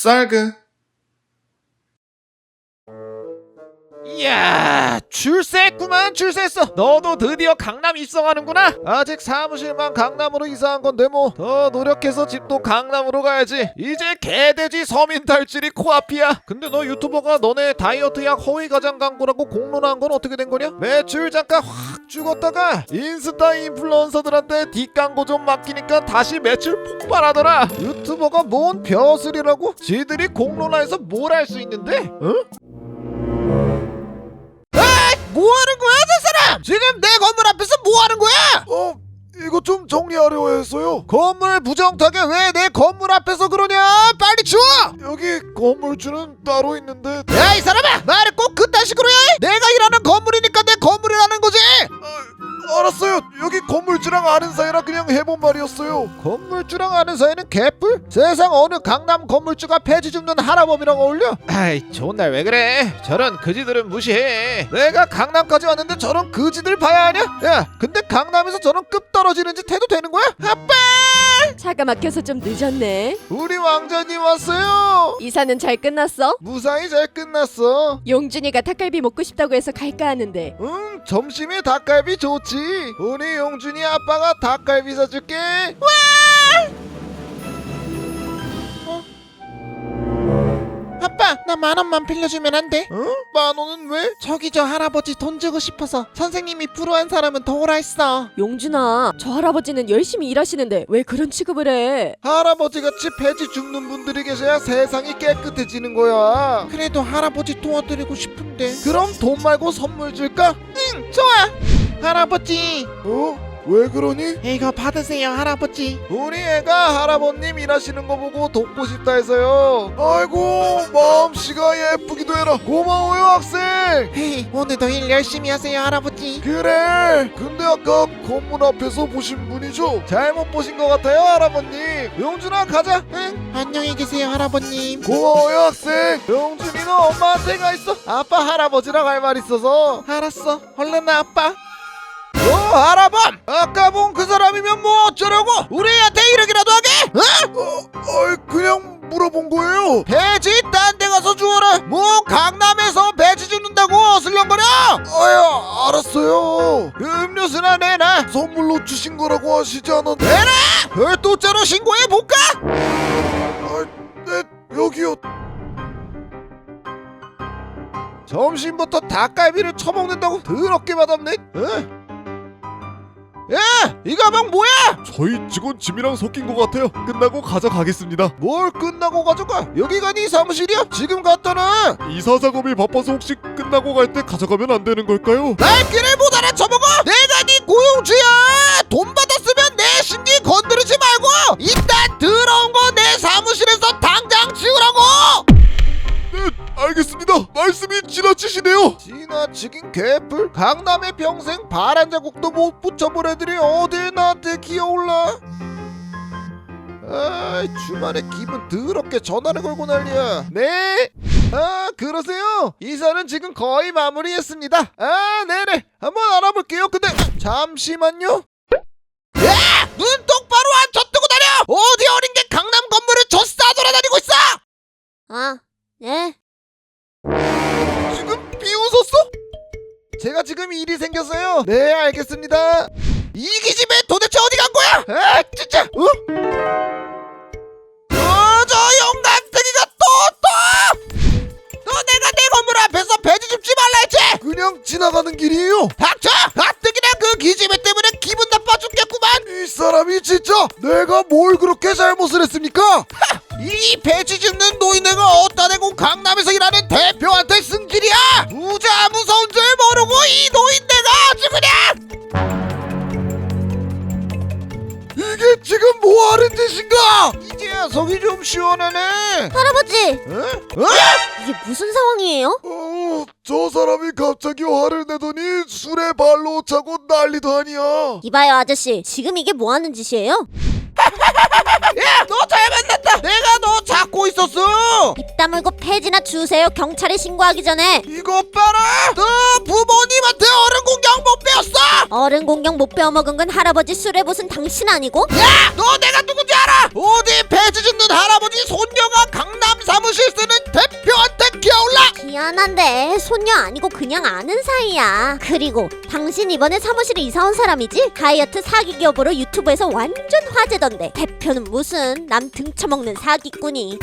Saga 이야 출세했구만 출세했어. 너도 드디어 강남 입성하는구나. 아직 사무실만 강남으로 이사한 건데 뭐. 더 노력해서 집도 강남으로 가야지. 이제 개돼지 서민 탈출이 코앞이야. 근데 너 유튜버가 너네 다이어트 약 허위 가장 광고라고 공론한 건 어떻게 된 거냐? 매출 잠깐 확 죽었다가 인스타 인플루언서들한테 뒷광고 좀 맡기니까 다시 매출 폭발하더라. 유튜버가 뭔 벼슬이라고? 지들이 공론화해서 뭘 할 수 있는데? 어? 지금 내 건물 앞에서 뭐 하는 거야? 어, 이거 좀 정리하려 해서요. 건물 부정타게 왜 내 건물 앞에서 그러냐? 빨리 치워! 여기 건물주는 따로 있는데 야, 이 사람아! 말을 꼭 그딴 식으로 해! 내가 일하는 알았어요. 여기 건물주랑 아는 사이라 그냥 해본 말이었어요. 건물주랑 아는 사이는 개뿔? 세상 어느 강남 건물주가 폐지 줍는 할아범이랑 어울려? 아이, 좋은 날 왜 그래? 저런 그지들은 무시해. 내가 강남까지 왔는데 저런 그지들 봐야 하냐? 야, 근데 강남에서 저런 급 떨어지는 짓 해도 되는 거야? 아빠! 차가 막혀서 좀 늦었네. 우리 왕자님 왔어요. 이사는 잘 끝났어? 무사히 잘 끝났어. 용준이가 닭갈비 먹고 싶다고 해서 갈까 하는데 응, 점심에 닭갈비 좋지. 우리 용준이 아빠가 닭갈비 사줄게. 와! 어? 아빠, 나 만 원만 빌려주면 안 돼? 어? 만 원은 왜? 저기 저 할아버지 돈 주고 싶어서 선생님이 불우한 사람은 도우라 했어. 용준아 저 할아버지는 열심히 일하시는데 왜 그런 취급을 해? 할아버지 같이 폐지 줍는 분들이 계셔야 세상이 깨끗해지는 거야. 그래도 할아버지 도와드리고 싶은데. 그럼 돈 말고 선물 줄까? 응, 좋아. 할아버지, 어? 왜 그러니? 이거 받으세요, 할아버지. 우리 애가 할아버님 일하시는 거 보고 돕고 싶다 해서요. 아이고 마음씨가 예쁘기도 해라. 고마워요 학생. 헤이, 오늘도 일 열심히 하세요, 할아버지. 그래. 근데 아까 건물 앞에서 보신 분이죠? 잘못 보신 것 같아요, 할아버님. 용준아, 가자. 응, 안녕히 계세요, 할아버님. 고마워요 학생. 용준이는 엄마한테 가 있어. 아빠 할아버지랑 할 말 있어서. 알았어. 얼른 나 아빠. 오 할아범! 아까 본 그 사람이면 뭐 어쩌려고? 우리한테 이러기라도 하게? 어? 어, 아이 그냥 물어본 거예요. 배지 딴 데 가서 주워라. 뭐 강남에서 배지 주는다고 어슬렁거려? 아야 알았어요. 음료수나 내놔. 선물로 주신 거라고 하시지 않았나? 내놔! 별도자로 신고해 볼까? 아, 네 여기요. 점심부터 닭갈비를 처먹는다고 더럽게 맛없네. 어? 야, 이 가방 뭐야? 저희 직원 짐이랑 섞인 것 같아요. 끝나고 가져가겠습니다. 뭘 끝나고 가져가? 여기가 네 사무실이야? 지금 갔다나? 이사 작업이 바빠서 혹시 끝나고 갈 때 가져가면 안 되는 걸까요? 말귀를 못 알아쳐먹어! 내가 네 고용주야! 돈 받았으면 내 신기 건드리지 말고! 일단 더러운 거내 사무실에서 당장 치우라고! 네, 알겠습니다. 말씀이 지나치시네요. 지나치긴 개뿔 강남에 평생 바란 자국도 못 어딜 나한테 기어올라? 아 주말에 기분 더럽게 전화를 걸고 난리야. 네? 아 그러세요? 이사는 지금 거의 마무리했습니다. 아 네네. 한번 알아볼게요. 근데 잠시만요. 야! 눈똑 잘못을 했습니까? 이 배지 줍는 노인네가 어디다 대고 강남에서 일하는 대표한테 쓴 길이야! 부자 무서운 줄 모르고 이 노인네가 아주 그냥! 이게 지금 뭐 하는 짓인가? 이제야 속이 좀 시원하네. 할아버지 어? 어? 이게 무슨 상황이에요? 어, 저 사람이 갑자기 화를 내더니 술에 발로 차고 난리도 아니야. 이봐요 아저씨 지금 이게 뭐 하는 짓이에요? 예, 야, 너 잘 만났다. 내가 너 잡고 있었어. 입 다물고 폐지나 주세요. 경찰에 신고하기 전에 이거 봐라. 너 부모님한테 어른 공격 못 배웠어. 어른 공격 못 배워먹은 건 할아버지 술에 부순 당신 아니고? 야, 너 내가 누군지 알아? 어디 폐지 짓는 할아버지 손녀가 강남 3 미안한데 손녀 아니고 그냥 아는 사이야. 그리고 당신 이번에 사무실에 이사 온 사람이지? 다이어트 사기 기업으로 유튜브에서 완전 화제던데. 대표는 무슨 남 등쳐먹는 사기꾼이.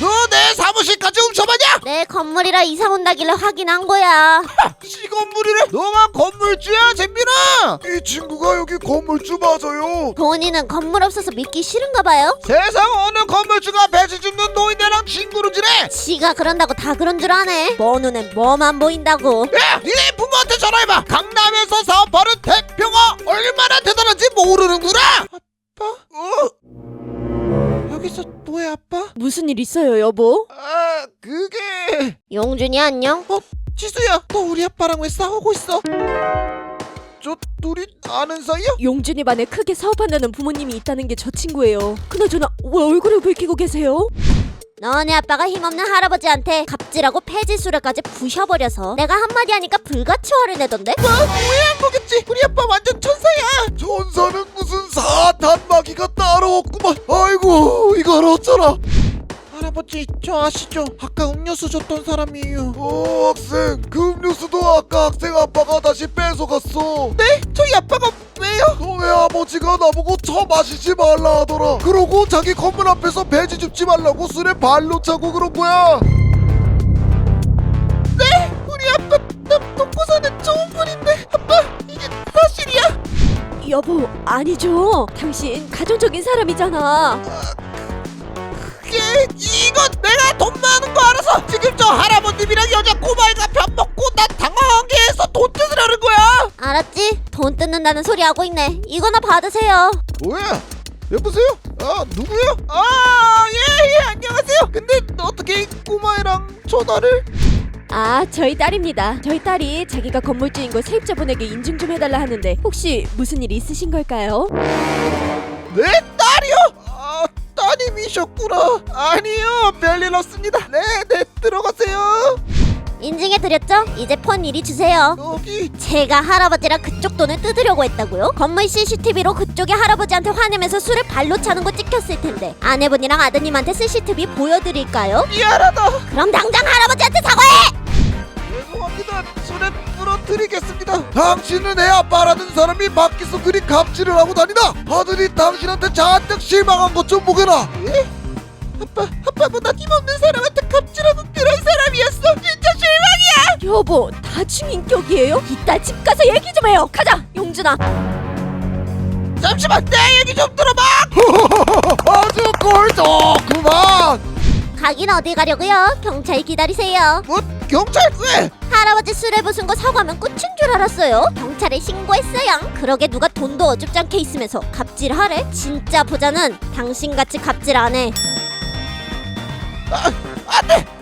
너 내 사무실까지 건물이라 이사 온다길래 확인한 거야. 이 건물이래 너가 건물주야 잼민아 이 친구가 여기 건물주 맞아요. 본인은 건물 없어서 믿기 싫은가 봐요. 세상 어느 건물주가 배지 줍는 노인네랑 친구로 지내 지가 그런다고 다 그런 줄 아네. 뭐 눈에 뭐만 보인다고. 야 니네 부모한테 전화해봐 강남에서 사업하는 대표가 얼마나 대단한지 모르는구나 아빠? 어? 여기서 뭐야 아빠? 무슨 일 있어요, 여보? 아 그게 용준이 안녕? 어? 지수야 너 우리 아빠랑 왜 싸우고 있어? 저 둘이 아는 사이야? 용준이 반에 크게 사업한다는 부모님이 있다는 게 저 친구예요. 그나저나 왜 얼굴을 붉히고 계세요? 너네 아빠가 힘없는 할아버지한테 갑질하고 폐지 수레까지 부셔버려서 내가 한마디 하니까 불같이 화를 내던데? 오해한 거겠지 우리 아빠 완전 천사야 전사는 무슨 사탄 마귀가 따로 없구만. 아이고 이걸 어쩌라. 할아버지 저 아시죠? 아까 음료수 줬던 사람이에요 어 학생 그 음료수도 아까 학생 아빠가 다시 뺏어갔어. 네? 저희 아빠가 왜요? 너네 아버지가 나보고 쳐 마시지 말라 하더라. 그러고 자기 건물 앞에서 배지 줍지 말라고 술에 발로 차고 그런 거야. 우리 아빠 남 돕고 사는 좋은 분인데 아빠 이게 사실이야? 여보, 아니죠. 당신 가정적인 사람이잖아. 그게 이거 내가 돈 많은 거 알아서 지금 저 할아버님이랑 여자 꼬마애가 밥 먹고 나 당황하게 해서 돈 뜯으려는 거야 알았지? 돈 뜯는다는 소리 하고 있네. 이거나 받으세요. 뭐야? 여보세요? 아 누구요? 아예예 안녕하세요 근데 어떻게 이 꼬마애랑 전화를 아, 저희 딸입니다. 저희 딸이 자기가 건물주인 걸 세입자분에게 인증 좀 해달라 하는데 혹시 무슨 일 있으신 걸까요? 내 딸이요? 아 따님이셨구나 아니요 별일 없습니다 네네 들어가세요 인증해 드렸죠? 이제 폰 이리 주세요. 여기 제가 할아버지랑 그쪽 돈을 뜯으려고 했다고요? 건물 CCTV로 그쪽이 할아버지한테 화내면서 술을 발로 차는 거 찍혔을 텐데 아내분이랑 아드님한테 CCTV 보여드릴까요? 미안하다 그럼 당장 할아버지한테 사과해! 죄송합니다 술에 부러뜨리겠습니다 당신은 애 아빠라는 사람이 밖에서 그리 갑질을 하고 다니나? 아들이 당신한테 잔뜩 실망한 것 좀 보게라. 아빠 아빠보다 힘없는 사람한테 갑질하고 그런 사람이었어 진짜 실망이야 여보, 다중 인격이에요? 이따 집 가서 얘기 좀 해요. 가자, 용준아. 잠시만 내 얘기 좀 들어봐 아주 꼴좋구만. 가긴 어디 가려고요? 경찰 기다리세요. 뭐 경찰 왜 할아버지 술에 부순 거 사과면 끝인 줄 알았어요. 경찰에 신고했어요. 그러게 누가 돈도 어줍지 않게 있으면서 갑질하래? 진짜 부자는 당신같이 갑질 안 해. 안돼